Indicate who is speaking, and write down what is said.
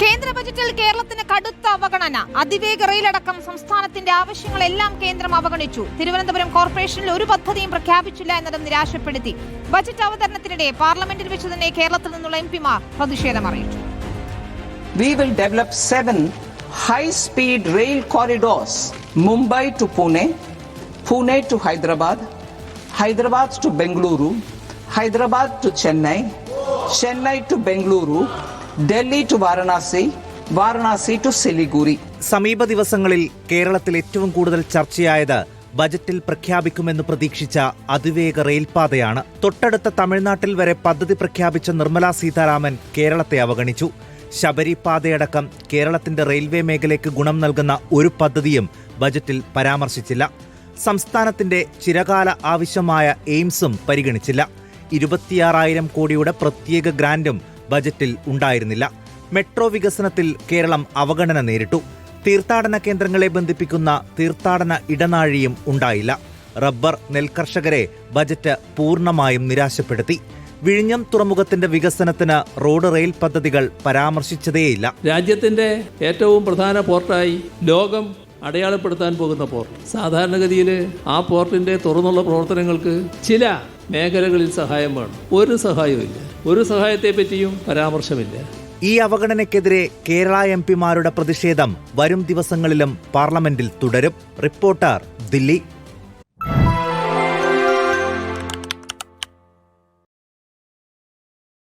Speaker 1: കേന്ദ്ര ബജറ്റിൽ കേരളത്തിന് കടുത്ത അവഗണന. അതിവേഗ റെയിലടക്കം സംസ്ഥാനത്തിന്റെ ആവശ്യങ്ങളെല്ലാം കേന്ദ്രം അവഗണിച്ചു. തിരുവനന്തപുരം കോർപ്പറേഷനിൽ ഒരു പദ്ധതിയും പ്രഖ്യാപിച്ചില്ല എന്നതും നിരാശപ്പെടുത്തി. ബജറ്റ് അവതരണത്തിനിടെ പാർലമെന്റിൽ വെച്ച് തന്നെ കേരളത്തിൽ നിന്നുള്ള എം പിമാർ പ്രതിഷേധം അറിയിച്ചു.
Speaker 2: We will develop seven high speed rail corridors Mumbai to Pune, Pune to Hyderabad, Hyderabad to Bengaluru, Hyderabad to Delhi to Varanasi Varanasi to Siliguri.
Speaker 3: സമീപ ദിവസങ്ങളിൽ കേരളത്തിൽ ഏറ്റവും കൂടുതൽ ചർച്ചയായത് ബജറ്റിൽ പ്രഖ്യാപിക്കുമെന്ന് പ്രതീക്ഷിച്ച അതിവേഗ റെയിൽപാതയാണ്. തൊട്ടടുത്ത തമിഴ്നാട്ടിൽ വരെ പദ്ധതി പ്രഖ്യാപിച്ച നിർമ്മലാ സീതാരാമൻ കേരളത്തെ അവഗണിച്ചു. ശബരിപാതയടക്കം കേരളത്തിന്റെ റെയിൽവേ മേഖലയ്ക്ക് ഗുണം നൽകുന്ന ഒരു പദ്ധതിയും ബജറ്റിൽ പരാമർശിച്ചില്ല. സംസ്ഥാനത്തിന്റെ ചിരകാല ആവശ്യമായ എയിംസും പരിഗണിച്ചില്ല. ഇരുപത്തിയാറായിരം കോടിയുടെ പ്രത്യേക ഗ്രാന്റും ബജറ്റിൽ ഉണ്ടായിരുന്നില്ല. മെട്രോ വികസനത്തിൽ കേരളം അവഗണന നേരിട്ടു. തീർത്ഥാടന കേന്ദ്രങ്ങളെ ബന്ധിപ്പിക്കുന്ന തീർത്ഥാടന ഇടനാഴിയും ഉണ്ടായില്ല. റബ്ബർ നെൽകർഷകരെ ബജറ്റ് പൂർണമായും നിരാശപ്പെടുത്തി. വിഴിഞ്ഞം തുറമുഖത്തിന്റെ വികസനത്തിന് റോഡ് റെയിൽ പദ്ധതികൾ പരാമർശിച്ചതേയില്ല.
Speaker 4: രാജ്യത്തിന്റെ ഏറ്റവും പ്രധാന പോർട്ടായി ലോകം അടയാളപ്പെടുത്താൻ പോകുന്ന പോർട്ട്. സാധാരണഗതിയിൽ ആ പോർട്ടിന്റെ തുറന്നുള്ള പ്രവർത്തനങ്ങൾക്ക് ചില മേഖലകളിൽ സഹായം വേണം. ഒരു സഹായവും ഇല്ല ഒരു സഹായത്തെ പറ്റിയും പരാമർശമില്ല.
Speaker 3: ഈ അവഗണനയ്ക്കെതിരെ കേരള എം പിമാരുടെ പ്രതിഷേധം വരും ദിവസങ്ങളിലും പാർലമെന്റിൽ തുടരും. റിപ്പോർട്ടർ ദില്ലി.